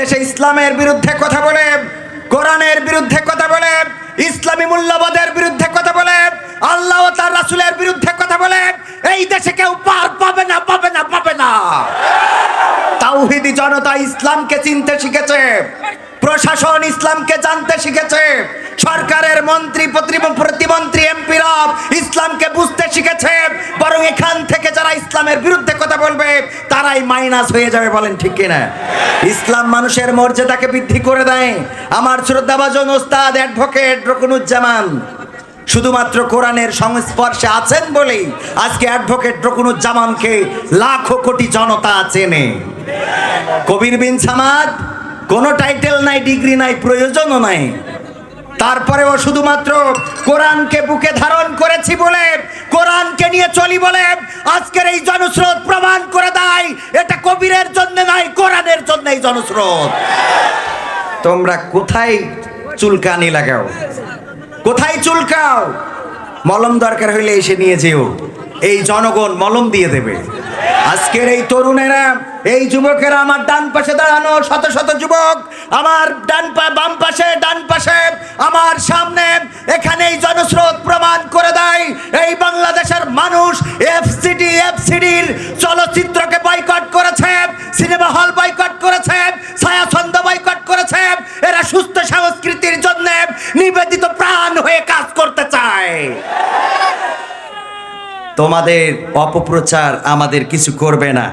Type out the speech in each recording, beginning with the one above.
দেশে ইসলামের বিরুদ্ধে কথা বলে, কোরআনের বিরুদ্ধে কথা বলে, ইসলামী মূল্যবোধের বিরুদ্ধে কথা বলে, আল্লাহ ও তার রাসূলের বিরুদ্ধে কথা বলে, এই দেশে কেউ পার পাবে না পাবে না পাবে না। তাওহিদি জনতা ইসলামকে চিনতে শিখেছে। প্রশাসন ইসলামকে জানতে শিখেছে। সরকারের মন্ত্রী, প্রতিম- প্রতিমন্ত্রী এমপিরা ইসলামকে বুঝতে শিখেছে। বরং এখান থেকে যারা ইসলামের বিরুদ্ধে কথা বলবে, তারাই মাইনাস হয়ে যাবে বলেন ঠিক কিনা? ইসলাম মানুষের মর্যাদাকে বৃদ্ধি করে দেয়। আমার শ্রদ্ধাভাজন ওস্তাদ অ্যাডভোকেট রকুনুজ্জামান, শুধুমাত্র কোরআনের সংস্পর্শে আছেন বলেই আজকে অ্যাডভোকেট রকুনুজ্জামানকে লাখো কোটি জনতা চেনে। কবির বিন সামাদ কোনো টাইটেল নাই ডিগ্রি নাই, প্রয়োজনও নাই। তারপরেও শুধুমাত্র কোরআনকে বুকে ধারণ করেছি বলে, কোরআনকে নিয়ে চলি বলে আজকের এই জনস্রোত প্রমাণ করে দেয়, এটা কবিরের জন্য নাই, কোরআনের জন্য এই জনস্রোত। তোমরা কোথায় চুলকানি লাগাও? কোথায় চুলকাও? মলম দরকার হইলে এসে নিয়ে যেও। এই জনগণ মলম দিয়ে দেবে। আজকের এই তরুণেরা, এই যুবকেরা আমার ডান পাশে দাঁড়ানো শত শত যুবক, আমার ডান পা বাম পাশে, ডান পাশে, আমার সামনে এখানে তোমাদের অপপ্রচার আমাদের কিছু করবে না।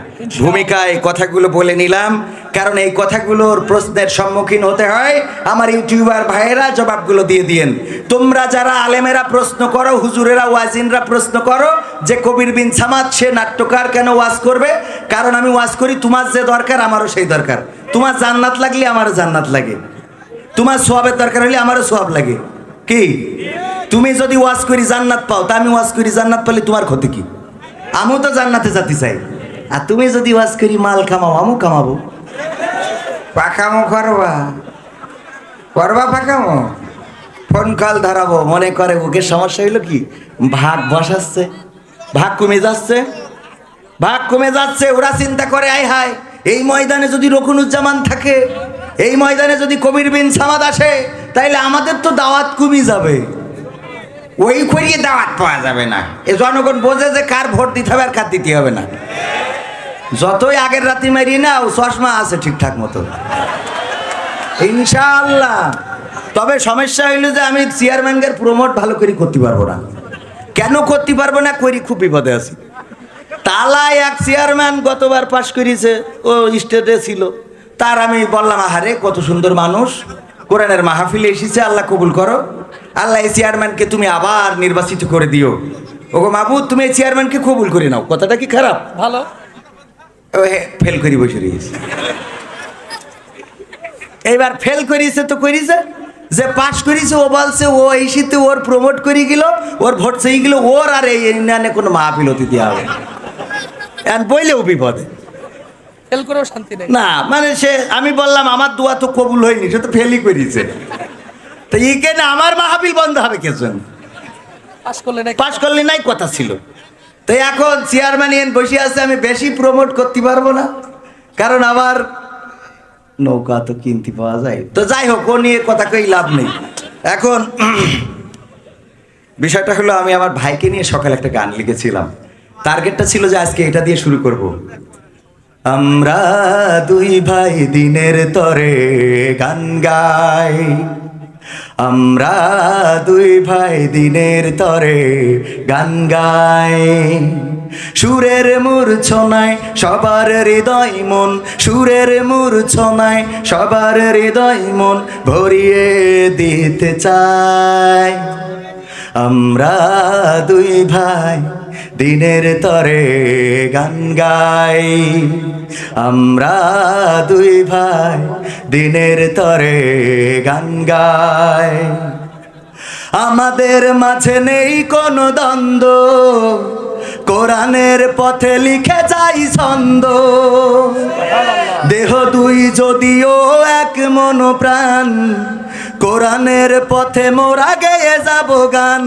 ভূমিকায় কথাগুলো বলে নিলাম, কারণ এই কথাগুলোর প্রশ্নের সম্মুখীন হতে হয় আমার ইউটিউবার ভাইয়েরা, জবাবগুলো দিয়ে দিয়েন। তোমরা যারা আলেমেরা প্রশ্ন করো, হুজুরেরা, ওয়াজিনরা প্রশ্ন করো, যে কবির বিন সামাদ, সে নাট্যকার কেন ওয়াজ করবে? কারণ আমি ওয়াজ করি, তোমার যে দরকার, আমারও সেই দরকার। তোমার জান্নাত লাগলে আমারও জান্নাত লাগে। তোমার সোয়াবের দরকার হলে আমারও সোয়াব লাগে। কি? তুমি যদি ওয়াজ করি জান্নাত পাও, তা আমি ওয়াজ করি জান্নাত পেলে তোমার ক্ষতি কি? আমিও তো জান্নাতে যেতে চাই। আর তুমি যদি ওয়াজ করি মাল কামাও, আমিও কামাবো। পাকামো করবা। করবা পাকামো? ফোন কল ধরাবো, মনে করে ওকে সমস্যা হইল কি? ভাগ বসাচ্ছে, ভাগ কমে যাচ্ছে, ভাগ কমে যাচ্ছে, ওরা চিন্তা করে, আয় হায়, এই ময়দানে যদি রকুনুজ্জামান থাকে, এই ময়দানে যদি কবির বিন সামাদ আসে, তাইলে আমাদের তো দাওয়াত কমে যাবে। ওই করিয়ে দাওয়াত পাওয়া যাবে না। এ জনগণ বোঝে যে কার ভোট দিতে হবে আর কার দিতে হবে না। যতই আগের রাতে মারি না ও চশমা আছে ঠিকঠাক মতো। ইনশাআল্লাহ। তবে সমস্যা হইল যে আমি চেয়ারম্যানকে প্রমোট ভালো করে করতে পারব না। কেন করতে পারব না? করি খুব বিপদে আছি। তালায় এক চেয়ারম্যান গতবার পাশ করেছে, ও স্টেটে ছিল। তার আমি বললাম, আহারে, কত সুন্দর মানুষ। কোরআনের মাহফিলে এসেছে আল্লাহ কবুল করো। আল্লাহ এই চেয়ারম্যানকে তুমি আবার নির্বাচিত করে দিও। ওগো মাবুদ তুমি এই চেয়ারম্যানকে কবুল করে নাও। কথাটা কি খারাপ? ভালো। ফেল করি বসে রয়েছে। এইবার ফেল করিছে তো করিছে যে পাশ করিছে ও বলছে ও এই শীতে ওর প্রমোট করে গেল ওর ভোট সেই গেল ওর আর এই ইউনিয়নে কোনো মাহফিল হতে দেওয়া হবে বইলেও বিপদে। ফেল করেও শান্তি নেই। না মানে সে আমি বললাম আমার দোয়া তো কবুল হয়নি সে তো ফেলই করিছে। তো আমার মাহফিল বন্ধ হবে কেছেন পাস করলে নাকি পাশ করলে নাই কথা ছিল। তো এখন চেয়ারম্যান এন বসে আছে আমি বেশি প্রমোট করতে পারব না। কারণ আমার নৌকা তো কিনতে পাওয়া যায়। তো যাই হোক ও নিয়ে কথা কই লাভ নেই। এখন বিষয়টা হলো আমি আমার ভাইকে নিয়ে সকালে একটা গান লিখেছিলাম। টার্গেটটা ছিল যে আজকে এটা দিয়ে শুরু করব। আমরা দুই ভাই দিনের তরে গান গাই। আমরা দুই ভাই দিনের তরে গান গাই। সুরের মূর্ছনায় সবার হৃদয় মন, সুরের মূর্ছনায় সবার হৃদয় মন ভরিয়ে দিতে চাই। আমরা দুই ভাই দিনের তরে গান গাই। আমরা দুই ভাই দিনের তরে গান গায় আমাদের মাঝে নেই কোনো দ্বন্দ্ব, কোরআনের পথে লিখে যাই ছন্দ। দেহ দুই যদিও এক মন প্রাণ কোরআনের পথে মোরা গেয়ে যাব গান।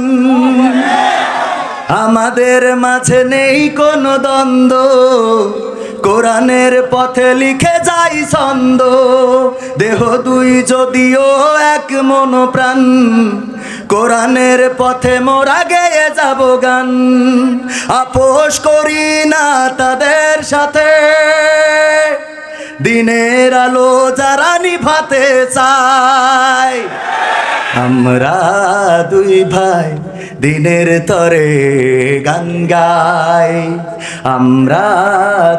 আমাদের মাঝে নেই কোনো দ্বন্দ্ব কোরআনের পথে লিখে যাই ছন্দ। দেহ দুই যদিও এক মন প্রাণ কোরআনের পথে মোরা গেয়ে যাব গান। আপোষ করি না তাদের সাথে। দিনের আলো যারা নিভাতে চায়। আমরা দুই ভাই দিনের তরে গান গাই আমরা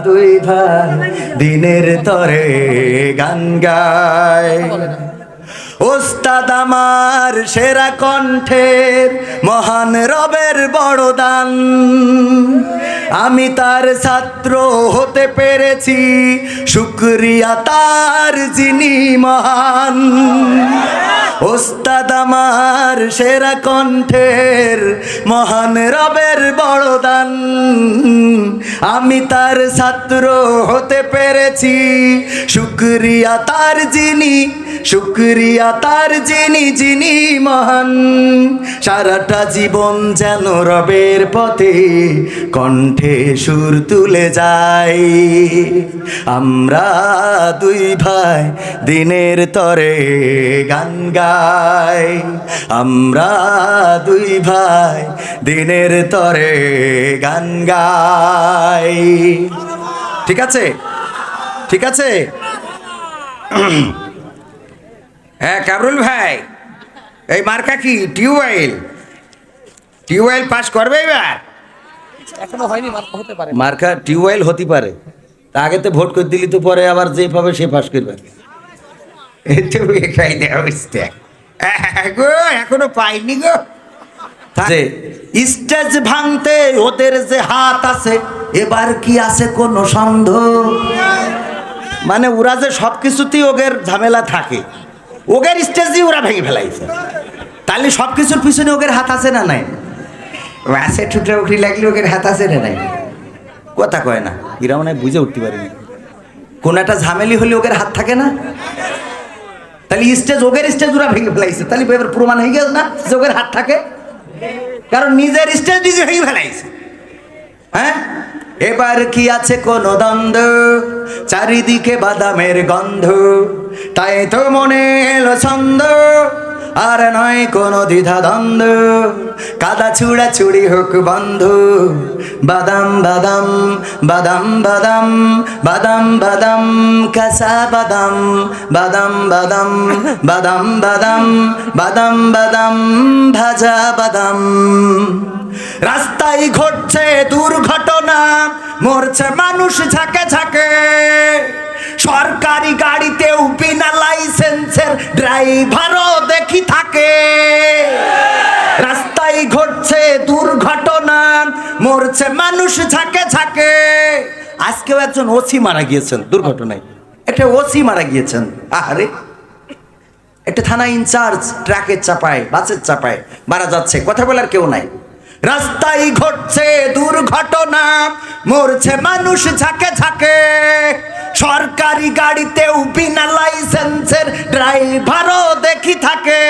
দুই ভাই দিনের তরে গান ওস্তাদ আমার সেরা কণ্ঠের মহান রবের বড় দান আমি তার ছাত্র হতে পেরেছি, শুক্রিয়া তার যিনি মহান। ওস্তাদ আমার সেরা কণ্ঠের মহান রবের বড় দান আমি তার ছাত্র হতে পেরেছি, শুক্রিয়া তার যিনি শুক্রিয়া তার যিনি যিনি মহান। সারাটা জীবন যেন রবের পথে কণ্ঠে সুর তুলে যাই। আমরা দুই ভাই দিনের তরে গান গাই। আমরা দুই ভাই দিনের তরে গান গাই। ঠিক আছে? ঠিক আছে? হ্যাঁ কামরুল ভাই। এই মার্কা কি? টিউবওয়েল। টিউবওয়েল পাস করবে এবার? এখনও হয়নি মার্কা হতে পারে। মার্কা টিউবওয়েল হতে পারে। তা আগে তো ভোট করে দিলি তো পরে আবার যে পাবে সে পাস করবে। দেওয়া গো এখনও পাইনি গো। যে স্টেজ ভাঙতে ওদের যে হাত আছে এবার কি আছে কোনো সন্দেহ? মানে ওরা যে সব কিছুতেই ওদের ঝামেলা থাকে। ওগের স্টেজই ওরা ভেঙে ফেলাইছে। তাহলে সব কিছুর পিছনে ওদের হাত আছে না নাই? আছে ঠুটে উঠি লাগলে ওদের হাত আছে না নাই? কথা কয় না, এরা মনে বুঝে উঠতে পারেনি। কোন একটা ঝামেলি হলে ওদের হাত থাকে না? তাহলে স্টেজ, ওগের স্টেজ ওরা ভেঙে ফেলাইছে। তাহলে এবার প্রমাণ হয়ে গেল না যে ওগের হাত থাকে? কারণ নিজের স্টেজ নিজে ভেঙে ফেলাইছে। হ্যাঁ? এবার কি আছে কোন দ্বন্দ্ব? চারিদিকে বাদামের গন্ধ। তাই তো মনে এলো ছন্দ আর নয় কোনো দ্বিধা দ্বন্দ্ব কাদা ছুড়া ছুড়ি হোক বন্ধু বাদাম বাদাম বাদাম বাদাম বাদাম বাদাম কাঁচা বাদাম বাদাম বাদাম বাদাম বাদাম বাদাম বাদাম ভাজা বাদাম রাস্তায় ঘটছে দুর্ঘটনা মরছে মানুষ ঝাঁকে ঝাঁকে সরকারি গাড়িতেও বিনা লাইসেন্সের ড্রাইভারও দেখি থাকে। রাস্তায় ঘটছে দুর্ঘটনা, মরছে মানুষ ঝাঁকে ঝাঁকে। আজকেও একজন ওসি মারা গিয়েছেন দুর্ঘটনায়। একটা ওসি মারা গিয়েছেন। আরে একটা থানা ইনচার্জ ট্রাকের চাপায়, বাসের চাপায় মারা যাচ্ছে, কথা বলার কেউ নাই। রাস্তায় ঘটছে দুর্ঘটনা, মরছে মানুষ ঝাঁকে ঝাঁকে। সরকারি গাড়িতেও বিনা লাইসেন্সের ড্রাইভারও দেখি থাকে।